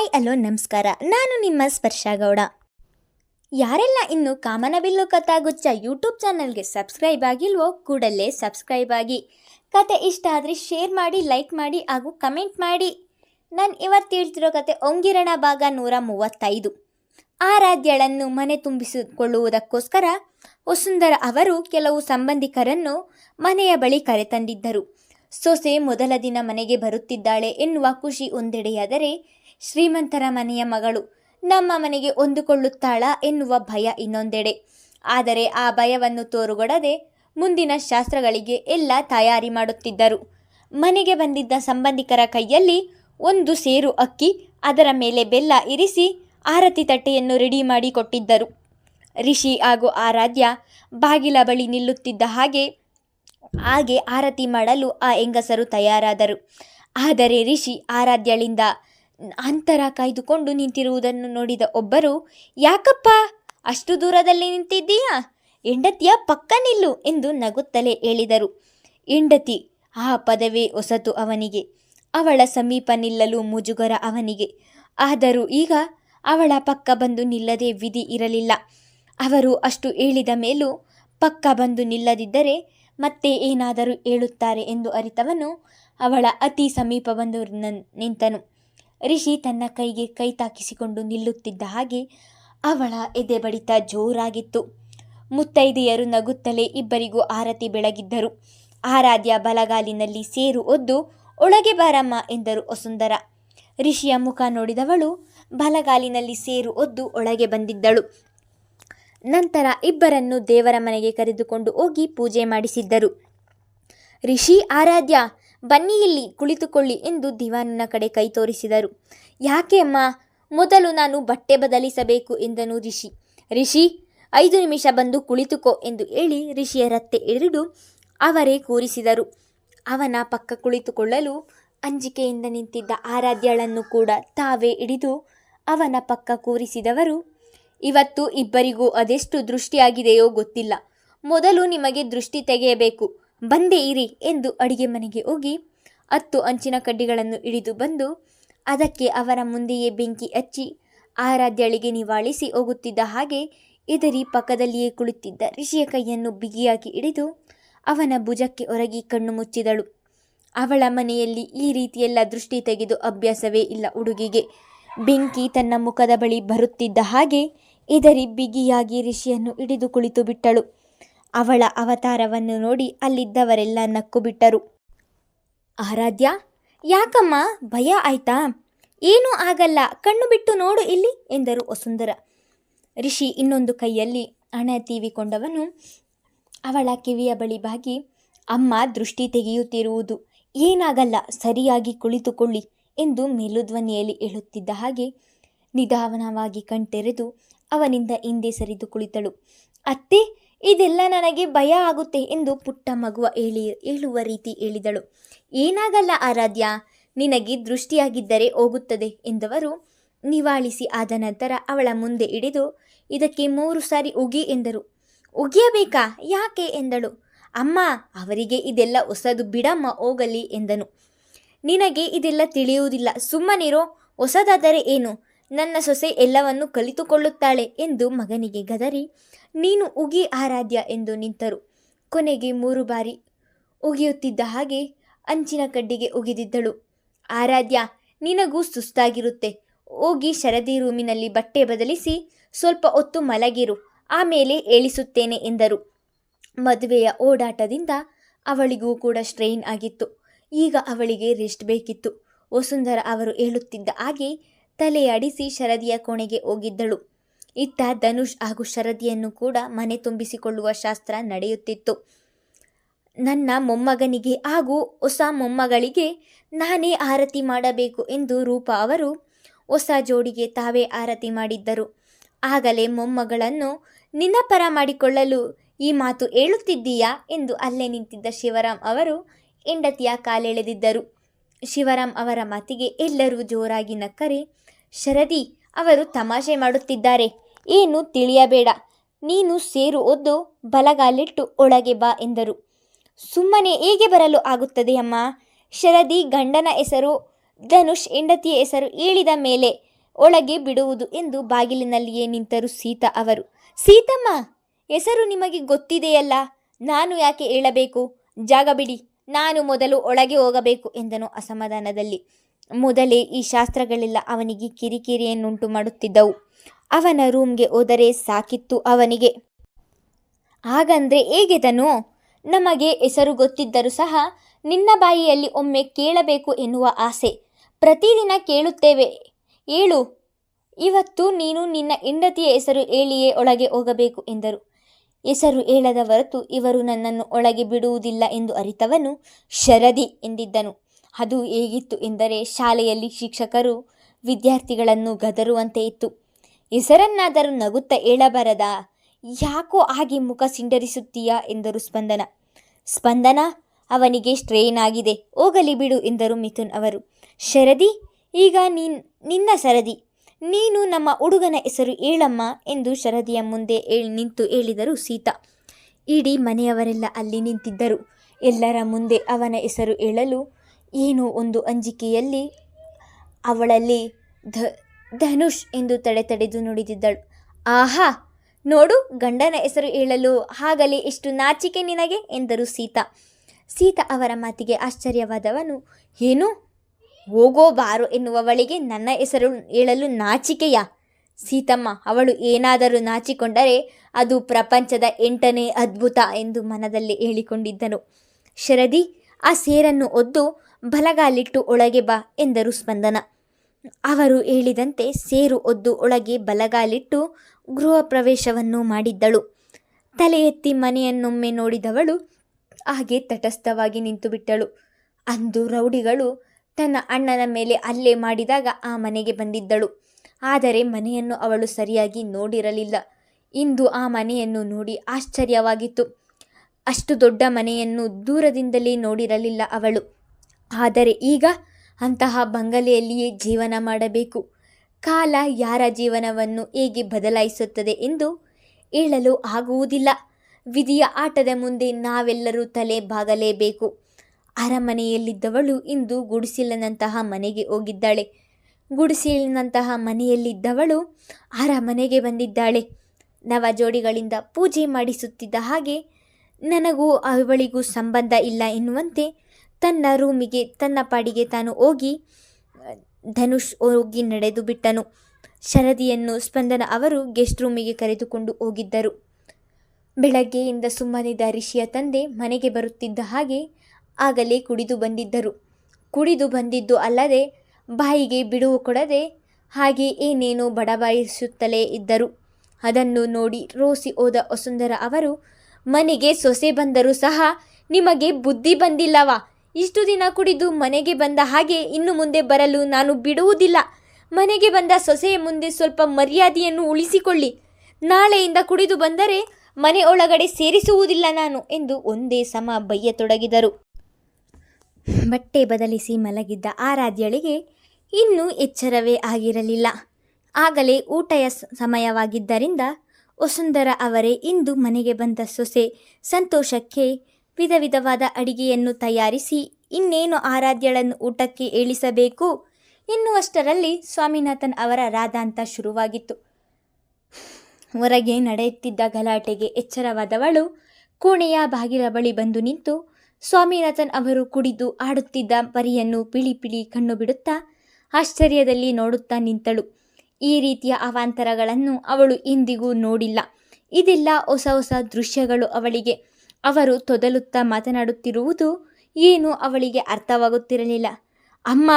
Hi hello ನಮಸ್ಕಾರ. ನಾನು ನಿಮ್ಮ ಸ್ಪರ್ಶ ಗೌಡ. ಯಾರೆಲ್ಲ ಇನ್ನು ಕಾಮನಬಿಲ್ಲು ಕಥಾಗುಚ್ಚ ಯೂಟ್ಯೂಬ್ ಚಾನಲ್ಗೆ ಸಬ್ಸ್ಕ್ರೈಬ್ ಆಗಿಲ್ವೋ ಕೂಡಲೇ ಸಬ್ಸ್ಕ್ರೈಬ್ ಆಗಿ. ಕತೆ ಇಷ್ಟ ಆದರೆ ಶೇರ್ ಮಾಡಿ, ಲೈಕ್ ಮಾಡಿ ಹಾಗೂ ಕಮೆಂಟ್ ಮಾಡಿ. ನಾನು ಇವತ್ತು ಹೇಳ್ತಿರೋ ಕತೆ ಒಂಗಿರಣ ಭಾಗ ನೂರ ಮೂವತ್ತೈದು. ಆರಾಧ್ಯಳನ್ನು ಮನೆ ತುಂಬಿಸಿಕೊಳ್ಳುವುದಕ್ಕೋಸ್ಕರ ವಸುಂಧರ ಅವರು ಕೆಲವು ಸಂಬಂಧಿಕರನ್ನು ಮನೆಯ ಬಳಿ ಕರೆತಂದಿದ್ದರು. ಸೊಸೆ ಮೊದಲ ದಿನ ಮನೆಗೆ ಬರುತ್ತಿದ್ದಾಳೆ ಎನ್ನುವ ಖುಷಿ ಒಂದೆಡೆಯಾದರೆ ಶ್ರೀಮಂತರ ಮನೆಯ ಮಗಳು. ನಮ್ಮ ಮನೆಗೆ ಹೊಂದಿಕೊಳ್ಳುತ್ತಾಳ ಎನ್ನುವ ಭಯ ಇನ್ನೊಂದೆಡೆ. ಆದರೆ ಆ ಭಯವನ್ನು ತೋರುಗೊಡದೆ ಮುಂದಿನ ಶಾಸ್ತ್ರಗಳಿಗೆ ಎಲ್ಲ ತಯಾರಿ ಮಾಡುತ್ತಿದ್ದರು. ಮನೆಗೆ ಬಂದಿದ್ದ ಸಂಬಂಧಿಕರ ಕೈಯಲ್ಲಿ ಒಂದು ಸೇರು ಅಕ್ಕಿ, ಅದರ ಮೇಲೆ ಬೆಲ್ಲ ಇರಿಸಿ ಆರತಿ ತಟ್ಟೆಯನ್ನು ರೆಡಿ ಮಾಡಿ ಕೊಟ್ಟಿದ್ದರು. ರಿಷಿ ಹಾಗೂ ಆರಾಧ್ಯ ಬಾಗಿಲ ಬಳಿ ನಿಲ್ಲುತ್ತಿದ್ದ ಹಾಗೆ ಹಾಗೆ ಆರತಿ ಮಾಡಲು ಆ ಹೆಂಗಸರು ತಯಾರಾದರು. ಆದರೆ ರಿಷಿ ಆರಾಧ್ಯಳಿಂದ ಅಂತರ ಕಾಯ್ದುಕೊಂಡು ನಿಂತಿರುವುದನ್ನು ನೋಡಿದ ಒಬ್ಬರು, ಯಾಕಪ್ಪ, ಅಷ್ಟು ದೂರದಲ್ಲಿ ನಿಂತಿದ್ದೀಯಾ? ಹೆಂಡತಿಯ ಪಕ್ಕ ನಿಲ್ಲು ಎಂದು ನಗುತ್ತಲೇ ಹೇಳಿದರು. ಹೆಂಡತಿ ಆ ಪದವೇ ಹೊಸತು ಅವನಿಗೆ. ಅವಳ ಸಮೀಪ ನಿಲ್ಲಲು ಮುಜುಗರ ಅವನಿಗೆ. ಆದರೂ ಈಗ ಅವಳ ಪಕ್ಕ ಬಂದು ನಿಲ್ಲದೆ ವಿಧಿ ಇರಲಿಲ್ಲ. ಅವರು ಅಷ್ಟು ಹೇಳಿದ ಮೇಲೂ ಪಕ್ಕ ಬಂದು ನಿಲ್ಲದಿದ್ದರೆ ಮತ್ತೆ ಏನಾದರೂ ಹೇಳುತ್ತಾರೆ ಎಂದು ಅರಿತವನು ಅವಳ ಅತಿ ಸಮೀಪ ಬಂದು ನಿಂತನು. ರಿಷಿ ತನ್ನ ಕೈಗೆ ಕೈ ತಾಕಿಸಿಕೊಂಡು ನಿಲ್ಲುತ್ತಿದ್ದ ಹಾಗೆ ಅವಳ ಎದೆ ಬಡಿತ ಜೋರಾಗಿತ್ತು. ಮುತ್ತೈದೆಯರು ನಗುತ್ತಲೇ ಇಬ್ಬರಿಗೂ ಆರತಿ ಬೆಳಗಿದ್ದರು. ಆರಾಧ್ಯ ಬಲಗಾಲಿನಲ್ಲಿ ಸೇರು ಒದ್ದು, ಒಳಗೆ ಬಾರಮ್ಮ ಎಂದರು ವಸುಂಧರ. ರಿಷಿಯ ಮುಖ ನೋಡಿದವಳು ಬಲಗಾಲಿನಲ್ಲಿ ಸೇರು ಒದ್ದು ಒಳಗೆ ಬಂದಿದ್ದಳು. ನಂತರ ಇಬ್ಬರನ್ನು ದೇವರ ಮನೆಗೆ ಕರೆದುಕೊಂಡು ಹೋಗಿ ಪೂಜೆ ಮಾಡಿಸಿದ್ದರು. ರಿಷಿ, ಆರಾಧ್ಯ ಬನ್ನಿ ಇಲ್ಲಿ, ಕುಳಿತುಕೊಳ್ಳಿ ಎಂದು ದಿವಾನನ ಕಡೆ ಕೈ ತೋರಿಸಿದರು. ಯಾಕೆ ಅಮ್ಮ? ಮೊದಲು ನಾನು ಬಟ್ಟೆ ಬದಲಿಸಬೇಕು ಎಂದನು ರಿಷಿ. ರಿಷಿ, ಐದು ನಿಮಿಷ ಬಂದು ಕುಳಿತುಕೋ ಎಂದು ಹೇಳಿ ರಿಷಿಯ ರತ್ತೆ ಎರಡು ಅವರೇ ಕೂರಿಸಿದರು. ಅವನ ಪಕ್ಕ ಕುಳಿತುಕೊಳ್ಳಲು ಅಂಜಿಕೆಯಿಂದ ನಿಂತಿದ್ದ ಆರಾಧ್ಯಳನ್ನು ಕೂಡ ತಾವೇ ಹಿಡಿದು ಅವನ ಪಕ್ಕ ಕೂರಿಸಿದವರು, ಇವತ್ತು ಇಬ್ಬರಿಗೂ ಅದೆಷ್ಟು ದೃಷ್ಟಿಯಾಗಿದೆಯೋ ಗೊತ್ತಿಲ್ಲ. ಮೊದಲು ನಿಮಗೆ ದೃಷ್ಟಿ ತೆಗೆಯಬೇಕು. ಬಂದೇ ಇರಿ ಎಂದು ಅಡಿಗೆ ಮನೆಗೆ ಹೋಗಿ ಹತ್ತು ಅಂಚಿನ ಕಡ್ಡಿಗಳನ್ನು ಹಿಡಿದು ಬಂದು ಅದಕ್ಕೆ ಅವರ ಮುಂದೆಯೇ ಬೆಂಕಿ ಹಚ್ಚಿ ಆರಾಧ್ಯಳಿಗೆ ನಿವಾಳಿಸಿ ಹೋಗುತ್ತಿದ್ದ ಹಾಗೆ ಎದರಿ ಪಕ್ಕದಲ್ಲಿಯೇ ಕುಳಿತಿದ್ದ ಋಷಿಯ ಕೈಯನ್ನು ಬಿಗಿಯಾಗಿ ಹಿಡಿದು ಅವನ ಭುಜಕ್ಕೆ ಒರಗಿ ಕಣ್ಣು ಮುಚ್ಚಿದಳು. ಅವಳ ಮನೆಯಲ್ಲಿ ಈ ರೀತಿಯೆಲ್ಲ ದೃಷ್ಟಿ ತೆಗೆದು ಅಭ್ಯಾಸವೇ ಇಲ್ಲ ಹುಡುಗಿಗೆ. ಬೆಂಕಿ ತನ್ನ ಮುಖದ ಬಳಿ ಬರುತ್ತಿದ್ದ ಹಾಗೆ ಇದರಿ ಬಿಗಿಯಾಗಿ ಋಷಿಯನ್ನು ಹಿಡಿದು ಕುಳಿತು ಬಿಟ್ಟಳು ಅವಳ ಅವತಾರವನ್ನು ನೋಡಿ ಅಲ್ಲಿದ್ದವರೆಲ್ಲ ನಕ್ಕು ಬಿಟ್ಟರು ಆರಾಧ್ಯ, ಯಾಕಮ್ಮ ಭಯ ಆಯ್ತಾ? ಏನೂ ಆಗಲ್ಲ, ಕಣ್ಣು ಬಿಟ್ಟು ನೋಡು ಇಲ್ಲಿ ಎಂದರು ವಸುಂಧರ. ಋಷಿ ಇನ್ನೊಂದು ಕೈಯಲ್ಲಿ ಹಣ ತೀವಿಕೊಂಡವನು ಅವಳ ಕಿವಿಯ ಬಳಿ ಬಾಗಿ, ಅಮ್ಮ ದೃಷ್ಟಿ ತೆಗೆಯುತ್ತಿರುವುದು, ಏನಾಗಲ್ಲ, ಸರಿಯಾಗಿ ಕುಳಿತುಕೊಳ್ಳಿ ಎಂದು ಮೇಲುಧ್ವನಿಯಲ್ಲಿ ಹೇಳುತ್ತಿದ್ದ ಹಾಗೆ ನಿಧಾನವಾಗಿ ಕಣ್ತೆರೆದು ಅವನಿಂದ ಹಿಂದೆ ಸರಿದು ಕುಳಿತಳು. ಅತ್ತೆ ಇದೆಲ್ಲ ನನಗೆ ಭಯ ಆಗುತ್ತೆ ಎಂದು ಪುಟ್ಟ ಮಗುವ ಹೇಳಿ, ಹೇಳುವ ರೀತಿ ಹೇಳಿದಳು. ಏನಾಗಲ್ಲ ಆರಾಧ್ಯ, ನಿನಗೆ ದೃಷ್ಟಿಯಾಗಿದ್ದರೆ ಹೋಗುತ್ತದೆ ಎಂದವರು ನಿವಾಳಿಸಿ ಆದ ನಂತರ ಅವಳ ಮುಂದೆ ಹಿಡಿದು, ಇದಕ್ಕೆ ಮೂರು ಸಾರಿ ಉಗಿ ಎಂದರು. ಉಗಿಯಬೇಕಾ? ಯಾಕೆ ಎಂದಳು. ಅಮ್ಮ, ಅವರಿಗೆ ಇದೆಲ್ಲ ಹೊಸದು ಬಿಡಮ್ಮ, ಹೋಗಲಿ ಎಂದನು. ನಿನಗೆ ಇದೆಲ್ಲ ತಿಳಿಯುವುದಿಲ್ಲ. ಸುಮ್ಮನಿರೋ, ಹೊಸದಾದರೆ ಏನು? ನನ್ನ ಸೊಸೆ ಎಲ್ಲವನ್ನು ಕಲಿತುಕೊಳ್ಳುತ್ತಾಳೆ ಎಂದು ಮಗನಿಗೆ ಗದರಿ ನೀನು ಉಗಿ ಆರಾಧ್ಯ ಎಂದು ನಿಂತರು. ಕೊನೆಗೆ ಮೂರು ಬಾರಿ ಉಗಿಯುತ್ತಿದ್ದ ಹಾಗೆ ಅಂಚಿನ ಕಡ್ಡಿಗೆ ಉಗಿದಿದ್ದಳು. ಆರಾಧ್ಯ, ನಿನಗೂ ಸುಸ್ತಾಗಿರುತ್ತೆ. ಹೋಗಿ ಶರದಿ ರೂಮಿನಲ್ಲಿ ಬಟ್ಟೆ ಬದಲಿಸಿ ಸ್ವಲ್ಪ ಹೊತ್ತು ಮಲಗಿರು. ಆಮೇಲೆ ಏಳಿಸುತ್ತೇನೆ ಎಂದರು. ಮದುವೆಯ ಓಡಾಟದಿಂದ ಅವಳಿಗೂ ಕೂಡ ಸ್ಟ್ರೈನ್ ಆಗಿತ್ತು. ಈಗ ಅವಳಿಗೆ ರೆಸ್ಟ್ ಬೇಕಿತ್ತು. ವಸುಂಧರ ಅವರು ಹೇಳುತ್ತಿದ್ದ ಹಾಗೆ ತಲೆಯಾಡಿಸಿ ಶರದಿಯ ಕೋಣೆಗೆ ಹೋಗಿದ್ದಳು. ಇತ್ತ ಧನುಷ್ ಹಾಗೂ ಶರದಿಯನ್ನು ಕೂಡ ಮನೆ ತುಂಬಿಸಿಕೊಳ್ಳುವ ಶಾಸ್ತ್ರ ನಡೆಯುತ್ತಿತ್ತು. ನನ್ನ ಮೊಮ್ಮಗನಿಗೆ ಹಾಗೂ ಹೊಸ ಮೊಮ್ಮಗಳಿಗೆ ನಾನೇ ಆರತಿ ಮಾಡಬೇಕು ಎಂದು ರೂಪ ಅವರು ಹೊಸ ಜೋಡಿಗೆ ತಾವೇ ಆರತಿ ಮಾಡಿದ್ದರು. ಆಗಲೇ ಮೊಮ್ಮಗಳನ್ನು ನಿನ್ನ ಪರ ಮಾಡಿಕೊಳ್ಳಲು ಈ ಮಾತು ಹೇಳುತ್ತಿದ್ದೀಯಾ ಎಂದು ಅಲ್ಲೇ ನಿಂತಿದ್ದ ಶಿವರಾಮ್ ಅವರು ಹೆಂಡತಿಯ ಕಾಲೆಳೆದಿದ್ದರು. ಶಿವರಾಮ್ ಅವರ ಮಾತಿಗೆ ಎಲ್ಲರೂ ಜೋರಾಗಿ ನಕ್ಕರೆ, ಶರದಿ ಅವರು ತಮಾಷೆ ಮಾಡುತ್ತಿದ್ದಾರೆ. ಏನು ತಿಳಿಯಬೇಡ. ನೀನು ಸೇರು ಒದ್ದು ಬಲಗಾಲಿಟ್ಟು ಒಳಗೆ ಬಾ ಎಂದರು. ಸುಮ್ಮನೆ ಹೇಗೆ ಬರಲು ಆಗುತ್ತದೆ ಅಮ್ಮ? ಶರದಿ ಗಂಡನ ಹೆಸರು, ಧನುಷ್ ಹೆಂಡತಿಯ ಹೆಸರು ಹೇಳಿದ ಮೇಲೆ ಒಳಗೆ ಬಿಡುವುದು ಎಂದು ಬಾಗಿಲಿನಲ್ಲಿಯೇ ನಿಂತರು ಸೀತಾ ಅವರು. ಸೀತಮ್ಮ, ಹೆಸರು ನಿಮಗೆ ಗೊತ್ತಿದೆಯಲ್ಲ? ನಾನು ಯಾಕೆ ಹೇಳಬೇಕು? ಜಾಗ ಬಿಡಿ. ನಾನು ಮೊದಲು ಒಳಗೆ ಹೋಗಬೇಕು ಎಂದನು ಅಸಮಾಧಾನದಲ್ಲಿ. ಮೊದಲೇ ಈ ಶಾಸ್ತ್ರಗಳೆಲ್ಲ ಅವನಿಗೆ ಕಿರಿಕಿರಿಯನ್ನುಂಟು ಮಾಡುತ್ತಿದ್ದವು. ಅವನ ರೂಮ್ಗೆ ಹೋದರೆ ಸಾಕಿತ್ತು ಅವನಿಗೆ. ಹಾಗಂದ್ರೆ ಹೇಗೆದನು? ನಮಗೆ ಹೆಸರು ಗೊತ್ತಿದ್ದರೂ ಸಹ ನಿನ್ನ ಬಾಯಿಯಲ್ಲಿ ಒಮ್ಮೆ ಕೇಳಬೇಕು ಎನ್ನುವ ಆಸೆ. ಪ್ರತಿದಿನ ಕೇಳುತ್ತೇವೆ. ಹೇಳು ಇವತ್ತು ನೀನು ನಿನ್ನ ಹೆಂಡತಿಯ ಹೆಸರು ಹೇಳಿಯೇ ಒಳಗೆ ಹೋಗಬೇಕು ಎಂದರು. ಹೆಸರು ಹೇಳದ ಹೊರತು ಇವರು ನನ್ನನ್ನು ಒಳಗೆ ಬಿಡುವುದಿಲ್ಲ ಎಂದು ಅರಿತವನು ಶರದಿ ಎಂದಿದ್ದನು. ಅದು ಹೇಗಿತ್ತು ಎಂದರೆ ಶಾಲೆಯಲ್ಲಿ ಶಿಕ್ಷಕರು ವಿದ್ಯಾರ್ಥಿಗಳನ್ನು ಗದರುವಂತೆ ಇತ್ತು. ಹೆಸರನ್ನಾದರೂ ನಗುತ್ತಾ ಹೇಳಬಾರದ, ಯಾಕೋ ಹಾಗೆ ಮುಖ ಸಿಂಡರಿಸುತ್ತೀಯಾ ಎಂದರು ಸ್ಪಂದನ. ಸ್ಪಂದನ, ಅವನಿಗೆ ಸ್ಟ್ರೇನ್ ಆಗಿದೆ, ಹೋಗಲಿ ಬಿಡು ಎಂದರು ಮಿಥುನ್ ಅವರು. ಶರದಿ, ಈಗ ನೀನ್, ನಿನ್ನ ಸರದಿ, ನೀನು ನಮ್ಮ ಹುಡುಗನ ಹೆಸರು ಏಳಮ್ಮ ಎಂದು ಶರದಿಯ ಮುಂದೆ ಏಳಿ ನಿಂತು ಹೇಳಿದರು ಸೀತಾ. ಇಡೀ ಮನೆಯವರೆಲ್ಲ ಅಲ್ಲಿ ನಿಂತಿದ್ದರು. ಎಲ್ಲರ ಮುಂದೆ ಅವನ ಹೆಸರು ಹೇಳಲು ಏನೋ ಒಂದು ಅಂಜಿಕೆಯಲ್ಲಿ ಅವಳಲ್ಲಿ ಧ, ಧನುಷ್ ಎಂದು ತಡೆ ತಡೆದು ನುಡಿದಿದ್ದಳು. ಆಹಾ, ನೋಡು, ಗಂಡನ ಹೆಸರು ಹೇಳಲು ಹಾಗಲಿ ಎಷ್ಟು ನಾಚಿಕೆ ನಿನಗೆ ಎಂದರು ಸೀತಾ. ಸೀತಾ ಅವರ ಮಾತಿಗೆ ಆಶ್ಚರ್ಯವಾದವನು, ಏನು? ಹೋಗೋ ಬಾರು ಎನ್ನುವವಳಿಗೆ ನನ್ನ ಹೆಸರು ಹೇಳಲು ನಾಚಿಕೆಯ? ಸೀತಮ್ಮ, ಅವಳು ಏನಾದರೂ ನಾಚಿಕೊಂಡರೆ ಅದು ಪ್ರಪಂಚದ ಎಂಟನೇ ಅದ್ಭುತ ಎಂದು ಮನದಲ್ಲಿ ಹೇಳಿಕೊಂಡಿದ್ದನು. ಶರದಿ, ಆ ಸೇರನ್ನು ಒದ್ದು ಬಲಗಾಲಿಟ್ಟು ಒಳಗೆ ಬಾ ಎಂದರು ಸ್ಪಂದನ. ಅವರು ಹೇಳಿದಂತೆ ಸೇರು ಒದ್ದು ಒಳಗೆ ಬಲಗಾಲಿಟ್ಟು ಗೃಹ ಪ್ರವೇಶವನ್ನು ಮಾಡಿದ್ದಳು. ತಲೆ ಎತ್ತಿ ಮನೆಯನ್ನೊಮ್ಮೆ ನೋಡಿದವಳು ಹಾಗೆ ತಟಸ್ಥವಾಗಿ ನಿಂತುಬಿಟ್ಟಳು. ಅಂದು ರೌಡಿಗಳು ತನ್ನ ಅಣ್ಣನ ಮೇಲೆ ಅಲ್ಲೇ ಮಾಡಿದಾಗ ಆ ಮನೆಗೆ ಬಂದಿದ್ದಳು. ಆದರೆ ಮನೆಯನ್ನು ಅವಳು ಸರಿಯಾಗಿ ನೋಡಿರಲಿಲ್ಲ. ಇಂದು ಆ ಮನೆಯನ್ನು ನೋಡಿ ಆಶ್ಚರ್ಯವಾಗಿತ್ತು. ಅಷ್ಟು ದೊಡ್ಡ ಮನೆಯನ್ನು ದೂರದಿಂದಲೇ ನೋಡಿರಲಿಲ್ಲ ಅವಳು. ಆದರೆ ಈಗ ಅಂತಹ ಬಂಗಲೆಯಲ್ಲಿಯೇ ಜೀವನ ಮಾಡಬೇಕು. ಕಾಲ ಯಾರ ಜೀವನವನ್ನು ಹೇಗೆ ಬದಲಾಯಿಸುತ್ತದೆ ಎಂದು ಹೇಳಲು ಆಗುವುದಿಲ್ಲ. ವಿಧಿಯ ಆಟದ ಮುಂದೆ ನಾವೆಲ್ಲರೂ ತಲೆ ಬಾಗಲೇಬೇಕು. ಅರಮನೆಯಲ್ಲಿದ್ದವಳು ಇಂದು ಗುಡಿಸಿಲನಂತಹ ಮನೆಗೆ ಹೋಗಿದ್ದಾಳೆ. ಗುಡಿಸಿಲಿನಂತಹ ಮನೆಯಲ್ಲಿದ್ದವಳು ಅರಮನೆಗೆ ಬಂದಿದ್ದಾಳೆ. ನವ ಜೋಡಿಗಳಿಂದ ಪೂಜೆ ಮಾಡಿಸುತ್ತಿದ್ದ ಹಾಗೆ ನನಗೂ ಅವಳಿಗೂ ಸಂಬಂಧ ಇಲ್ಲ ಎನ್ನುವಂತೆ ತನ್ನ ರೂಮಿಗೆ, ತನ್ನ ಪಾಡಿಗೆ ತಾನು ಹೋಗಿ, ಧನುಷ್ ಹೋಗಿ ನಡೆದು ಬಿಟ್ಟನು. ಶರದಿಯನ್ನು ಸ್ಪಂದನ ಅವರು ಗೆಸ್ಟ್ ರೂಮಿಗೆ ಕರೆದುಕೊಂಡು ಹೋಗಿದ್ದರು. ಬೆಳಗ್ಗೆಯಿಂದ ಸುಮ್ಮನಿದ್ದ ರಿಷಿಯ ತಂದೆ ಮನೆಗೆ ಬರುತ್ತಿದ್ದ ಹಾಗೆ ಆಗಲೇ ಕುಡಿದು ಬಂದಿದ್ದರು. ಕುಡಿದು ಬಂದಿದ್ದು ಅಲ್ಲದೆ ಬಾಯಿಗೆ ಬಿಡುವು ಕೊಡದೆ ಹಾಗೆ ಏನೇನೋ ಬಡಬಾಯಿಸುತ್ತಲೇ ಇದ್ದರು. ಅದನ್ನು ನೋಡಿ ರೋಸಿ ಹೋದ ವಸುಂಧರ ಅವರು, ಮನೆಗೆ ಸೊಸೆ ಬಂದರೂ ಸಹ ನಿಮಗೆ ಬುದ್ಧಿ ಬಂದಿಲ್ಲವಾ? ಇಷ್ಟು ದಿನ ಕುಡಿದು ಮನೆಗೆ ಬಂದ ಹಾಗೆ ಇನ್ನು ಮುಂದೆ ಬರಲು ನಾನು ಬಿಡುವುದಿಲ್ಲ. ಮನೆಗೆ ಬಂದ ಸೊಸೆಯ ಮುಂದೆ ಸ್ವಲ್ಪ ಮರ್ಯಾದೆಯನ್ನು ಉಳಿಸಿಕೊಳ್ಳಿ. ನಾಳೆಯಿಂದ ಕುಡಿದು ಬಂದರೆ ಮನೆ ಒಳಗಡೆ ಸೇರಿಸುವುದಿಲ್ಲ ನಾನು ಎಂದು ಒಂದೇ ಸಮ ಬಯ್ಯತೊಡಗಿದರು ಬಟ್ಟೆ ಬದಲಿಸಿ ಮಲಗಿದ್ದ ಆರಾಧ್ಯಳಿಗೆ ಇನ್ನೂ ಎಚ್ಚರವೇ ಆಗಿರಲಿಲ್ಲ. ಆಗಲೇ ಊಟಯ ಸಮಯವಾಗಿದ್ದರಿಂದ ವಸುಂಧರ ಅವರೇ ಇಂದು ಮನೆಗೆ ಬಂದ ಸೊಸೆ ಸಂತೋಷಕ್ಕೆ ವಿಧ ವಿಧವಾದ ಅಡಿಗೆಯನ್ನು ತಯಾರಿಸಿ ಇನ್ನೇನು ಆರಾಧ್ಯಳನ್ನು ಊಟಕ್ಕೆ ಏಳಿಸಬೇಕು ಎನ್ನುವಷ್ಟರಲ್ಲಿ ಸ್ವಾಮಿನಾಥನ್ ಅವರ ರಾಧಾಂತ ಶುರುವಾಗಿತ್ತು. ಹೊರಗೆ ನಡೆಯುತ್ತಿದ್ದ ಗಲಾಟೆಗೆ ಎಚ್ಚರವಾದವಳು ಕೋಣೆಯ ಬಾಗಿಲ ಬಳಿ ಬಂದು ನಿಂತು ಸ್ವಾಮಿನಾಥನ್ ಅವರು ಕುಡಿದು ಆಡುತ್ತಿದ್ದ ಪರಿಯನ್ನು ಪಿಳಿ ಪಿಳಿ ಕಣ್ಣು ಬಿಡುತ್ತಾ ಆಶ್ಚರ್ಯದಲ್ಲಿ ನೋಡುತ್ತಾ ನಿಂತಳು. ಈ ರೀತಿಯ ಅವಾಂತರಗಳನ್ನು ಅವಳು ಇಂದಿಗೂ ನೋಡಿಲ್ಲ. ಇದೆಲ್ಲ ಹೊಸ ಹೊಸ ದೃಶ್ಯಗಳು ಅವಳಿಗೆ. ಅವರು ತೊದಲುತ್ತಾ ಮಾತನಾಡುತ್ತಿರುವುದು ಏನು ಅವಳಿಗೆ ಅರ್ಥವಾಗುತ್ತಿರಲಿಲ್ಲ. ಅಮ್ಮ,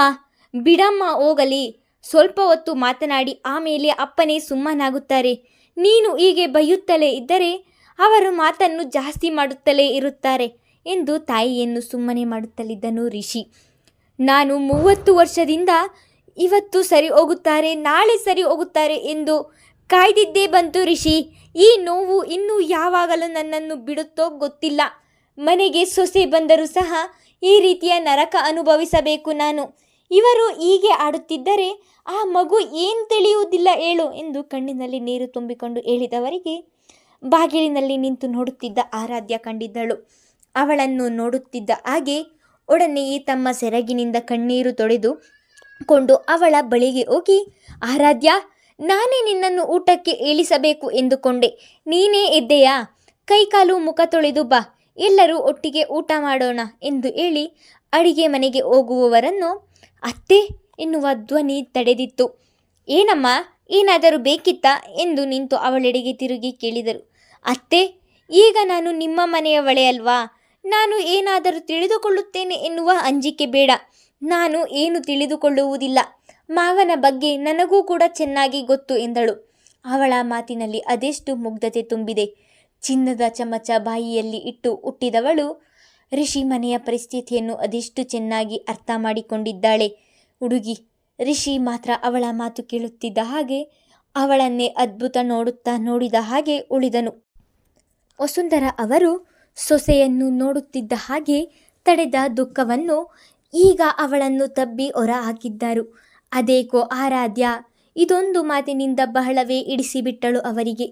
ಬಿಡಮ್ಮ ಹೋಗಲಿ. ಸ್ವಲ್ಪ ಹೊತ್ತು ಮಾತನಾಡಿ ಆಮೇಲೆ ಅಪ್ಪನೇ ಸುಮ್ಮನಾಗುತ್ತಾರೆ. ನೀನು ಹೀಗೆ ಬೈಯುತ್ತಲೇ ಇದ್ದರೆ ಅವರು ಮಾತನ್ನು ಜಾಸ್ತಿ ಮಾಡುತ್ತಲೇ ಇರುತ್ತಾರೆ ಎಂದು ತಾಯಿಯನ್ನು ಸುಮ್ಮನೆ ಮಾಡುತ್ತಲಿದ್ದನು ರಿಷಿ. ನಾನು ಮೂವತ್ತು ವರ್ಷದಿಂದ ಇವತ್ತು ಸರಿ ಹೋಗುತ್ತಾರೆ, ನಾಳೆ ಸರಿ ಹೋಗುತ್ತಾರೆ ಎಂದು ಕಾಯ್ದಿದ್ದೇ ಬಂತು ರಿಷಿ. ಈ ನೋವು ಇನ್ನೂ ಯಾವಾಗಲೂ ನನ್ನನ್ನು ಬಿಡುತ್ತೋ ಗೊತ್ತಿಲ್ಲ. ಮನೆಗೆ ಸೊಸೆ ಬಂದರೂ ಸಹ ಈ ರೀತಿಯ ನರಕ ಅನುಭವಿಸಬೇಕು ನಾನು. ಇವರು ಹೀಗೆ ಆಡುತ್ತಿದ್ದರೆ ಆ ಮಗು ಏನು ತಿಳಿಯುವುದಿಲ್ಲ ಹೇಳು ಎಂದು ಕಣ್ಣಿನಲ್ಲಿ ನೀರು ತುಂಬಿಕೊಂಡು ಹೇಳಿದವರಿಗೆ ಬಾಗಿಲಿನಲ್ಲಿ ನಿಂತು ನೋಡುತ್ತಿದ್ದ ಆರಾಧ್ಯ ಕಂಡಿದ್ದಳು. ಅವಳನ್ನು ನೋಡುತ್ತಿದ್ದ ಹಾಗೆ ಒಡನೆಯೇ ತಮ್ಮ ಸೆರಗಿನಿಂದ ಕಣ್ಣೀರು ತೊಳೆದು ಕೊಂಡು ಅವಳ ಬಳಿಗೆ ಹೋಗಿ, ಆರಾಧ್ಯ ನಾನೇ ನಿನ್ನನ್ನು ಊಟಕ್ಕೆ ಇಳಿಸಬೇಕು ಎಂದುಕೊಂಡೆ. ನೀನೇ ಇದ್ದೆಯಾ ಕೈಕಾಲು ಮುಖ ತೊಳೆದು ಬಾ. ಎಲ್ಲರೂ ಒಟ್ಟಿಗೆ ಊಟ ಮಾಡೋಣ ಎಂದು ಹೇಳಿ ಅಡಿಗೆ ಮನೆಗೆ ಹೋಗುವವರನ್ನು, ಅತ್ತೆ, ಎನ್ನುವ ಧ್ವನಿ ತಡೆದಿತ್ತು. ಏನಮ್ಮ, ಏನಾದರೂ ಬೇಕಿತ್ತಾ? ಎಂದು ನಿಂತು ಅವಳೆಡೆಗೆ ತಿರುಗಿ ಕೇಳಿದರು. ಅತ್ತೆ, ಈಗ ನಾನು ನಿಮ್ಮ ಮನೆಯ ಅಲ್ವಾ? ನಾನು ಏನಾದರೂ ತಿಳಿದುಕೊಳ್ಳುತ್ತೇನೆ ಎನ್ನುವ ಅಂಜಿಕೆ ಬೇಡ. ನಾನು ಏನು ತಿಳಿದುಕೊಳ್ಳುವುದಿಲ್ಲ. ಮಾವನ ಬಗ್ಗೆ ನನಗೂ ಕೂಡ ಚೆನ್ನಾಗಿ ಗೊತ್ತು ಎಂದಳು. ಅವಳ ಮಾತಿನಲ್ಲಿ ಅದೆಷ್ಟು ಮುಗ್ಧತೆ ತುಂಬಿದೆ. ಚಿನ್ನದ ಚಮಚ ಬಾಯಿಯಲ್ಲಿ ಇಟ್ಟು ಹುಟ್ಟಿದವಳು. ಋಷಿ ಮನೆಯ ಪರಿಸ್ಥಿತಿಯನ್ನು ಅದೆಷ್ಟು ಚೆನ್ನಾಗಿ ಅರ್ಥ ಮಾಡಿಕೊಂಡಿದ್ದಾಳೆ. ಹುಡುಗಿ ಋಷಿ ಮಾತ್ರ ಅವಳ ಮಾತು ಕೇಳುತ್ತಿದ್ದ ಹಾಗೆ ಅವಳನ್ನೇ ಅದ್ಭುತ ನೋಡುತ್ತಾ ನೋಡಿದ ಹಾಗೆ ಉಳಿದನು. ವಸುಂಧರ ಅವರು ಸೊಸೆಯನ್ನು ನೋಡುತ್ತಿದ್ದ ಹಾಗೆ ತಡೆದ ದುಃಖವನ್ನು ಈಗ ಅವಳನ್ನು ತಬ್ಬಿ ಹೊರ ಹಾಕಿದ್ದರು. ಅದೇಕೋ ಆರಾಧ್ಯ. ಇದೊಂದು ಮಾತಿನಿಂದ ಬಹಳವೇ ಇಡಿಸಿಬಿಟ್ಟಳು ಅವರಿಗೆ.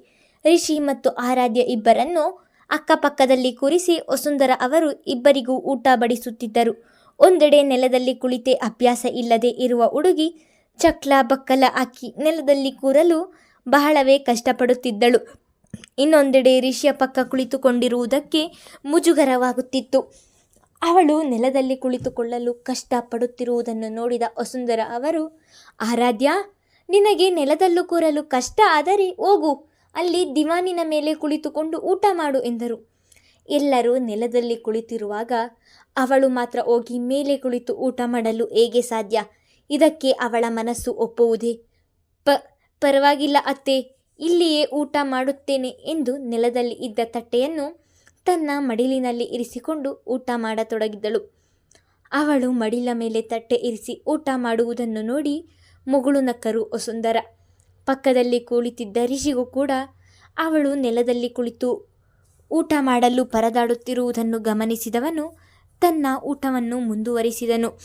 ರಿಷಿ ಮತ್ತು ಆರಾಧ್ಯ ಇಬ್ಬರನ್ನು ಅಕ್ಕಪಕ್ಕದಲ್ಲಿ ಕೂರಿಸಿ ವಸುಂಧರ ಅವರು ಇಬ್ಬರಿಗೂ ಊಟ ಬಡಿಸುತ್ತಿದ್ದರು. ಒಂದೆಡೆ ನೆಲದಲ್ಲಿ ಕುಳಿತೆ ಅಭ್ಯಾಸ ಇಲ್ಲದೆ ಇರುವ ಹುಡುಗಿ ಚಕ್ಲ ಬಕ್ಕಲ ಹಾಕಿ ನೆಲದಲ್ಲಿ ಕೂರಲು ಬಹಳವೇ ಕಷ್ಟಪಡುತ್ತಿದ್ದಳು. ಇನ್ನೊಂದೆಡೆ ರಿಷಿಯ ಪಕ್ಕ ಕುಳಿತುಕೊಂಡಿರುವುದಕ್ಕೆ ಮುಜುಗರವಾಗುತ್ತಿತ್ತು. ಅವಳು ನೆಲದಲ್ಲಿ ಕುಳಿತುಕೊಳ್ಳಲು ಕಷ್ಟಪಡುತ್ತಿರುವುದನ್ನು ನೋಡಿದ ವಸುಂಧರ ಅವರು, ಆರಾಧ್ಯ, ನಿನಗೆ ನೆಲದಲ್ಲೂ ಕೂರಲು ಕಷ್ಟ ಆದರೆ ಹೋಗು, ಅಲ್ಲಿ ದಿವಾನಿನ ಮೇಲೆ ಕುಳಿತುಕೊಂಡು ಊಟ ಮಾಡು ಎಂದರು. ಎಲ್ಲರೂ ನೆಲದಲ್ಲಿ ಕುಳಿತಿರುವಾಗ ಅವಳು ಮಾತ್ರ ಹೋಗಿ ಮೇಲೆ ಕುಳಿತು ಊಟ ಮಾಡಲು ಹೇಗೆ ಸಾಧ್ಯ? ಇದಕ್ಕೆ ಅವಳ ಮನಸ್ಸು ಒಪ್ಪುವುದೇ? ಪ, ಪರವಾಗಿಲ್ಲ ಅತ್ತೆ, ಇಲ್ಲಿಯೇ ಊಟ ಮಾಡುತ್ತೇನೆ ಎಂದು ನೆಲದಲ್ಲಿ ಇದ್ದ ತಟ್ಟೆಯನ್ನು ತನ್ನ ಮಡಿಲಿನಲ್ಲಿ ಇರಿಸಿಕೊಂಡು ಊಟ ಮಾಡತೊಡಗಿದ್ದಳು. ಅವಳು ಮಡಿಲ ಮೇಲೆ ತಟ್ಟೆ ಇರಿಸಿ ಊಟ ಮಾಡುವುದನ್ನು ನೋಡಿ ಮುಗುಳು ನಕ್ಕರು ವಸುಂಧರ. ಪಕ್ಕದಲ್ಲಿ ಕುಳಿತಿದ್ದ ರಿಷಿಗೂ ಕೂಡ ಅವಳು ನೆಲದಲ್ಲಿ ಕುಳಿತು ಊಟ ಮಾಡಲು ಪರದಾಡುತ್ತಿರುವುದನ್ನು ಗಮನಿಸಿದವನು ತನ್ನ ಊಟವನ್ನು ಮುಂದುವರಿಸಿದನು.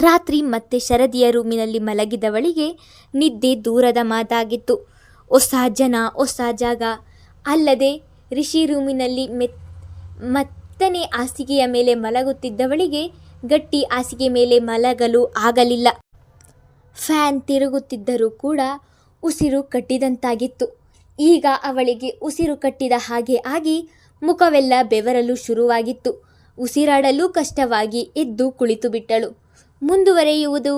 ರಾತ್ರಿ ಮತ್ತೆ ಶರದಿಯ ರೂಮಿನಲ್ಲಿ ಮಲಗಿದವಳಿಗೆ ನಿದ್ದೆ ದೂರದ ಮಾತಾಗಿತ್ತು. ಹೊಸ ಜನ, ಹೊಸ ಜಾಗ. ಅಲ್ಲದೆ ರಿಷಿ ರೂಮಿನಲ್ಲಿ ಮೆತ್, ಮತ್ತನೆ ಹಾಸಿಗೆಯ ಮೇಲೆ ಮಲಗುತ್ತಿದ್ದವಳಿಗೆ ಗಟ್ಟಿ ಹಾಸಿಗೆ ಮೇಲೆ ಮಲಗಲು ಆಗಲಿಲ್ಲ. ಫ್ಯಾನ್ ತಿರುಗುತ್ತಿದ್ದರೂ ಕೂಡ ಉಸಿರು ಕಟ್ಟಿದಂತಾಗಿತ್ತು. ಈಗ ಅವಳಿಗೆ ಉಸಿರು ಕಟ್ಟಿದ ಹಾಗೆ ಆಗಿ ಮುಖವೆಲ್ಲ ಬೆವರಲು ಶುರುವಾಗಿತ್ತು. ಉಸಿರಾಡಲು ಕಷ್ಟವಾಗಿ ಎದ್ದು ಕುಳಿತು ಬಿಟ್ಟಳು ಮುಂದುವರೆಯುವುದು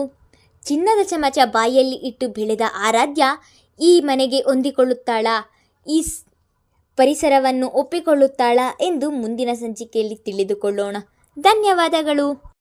ಚಿನ್ನದ ಚಮಚ ಬಾಯಲ್ಲಿ ಇಟ್ಟು ಬೆಳೆದ ಆರಾಧ್ಯ ಈ ಮನೆಗೆ ಹೊಂದಿಕೊಳ್ಳುತ್ತಾಳಾ? ಈ ಪರಿಸರವನ್ನು ಒಪ್ಪಿಕೊಳ್ಳುತ್ತಾಳಾ ಎಂದು ಮುಂದಿನ ಸಂಚಿಕೆಯಲ್ಲಿ ತಿಳಿದುಕೊಳ್ಳೋಣ. ಧನ್ಯವಾದಗಳು.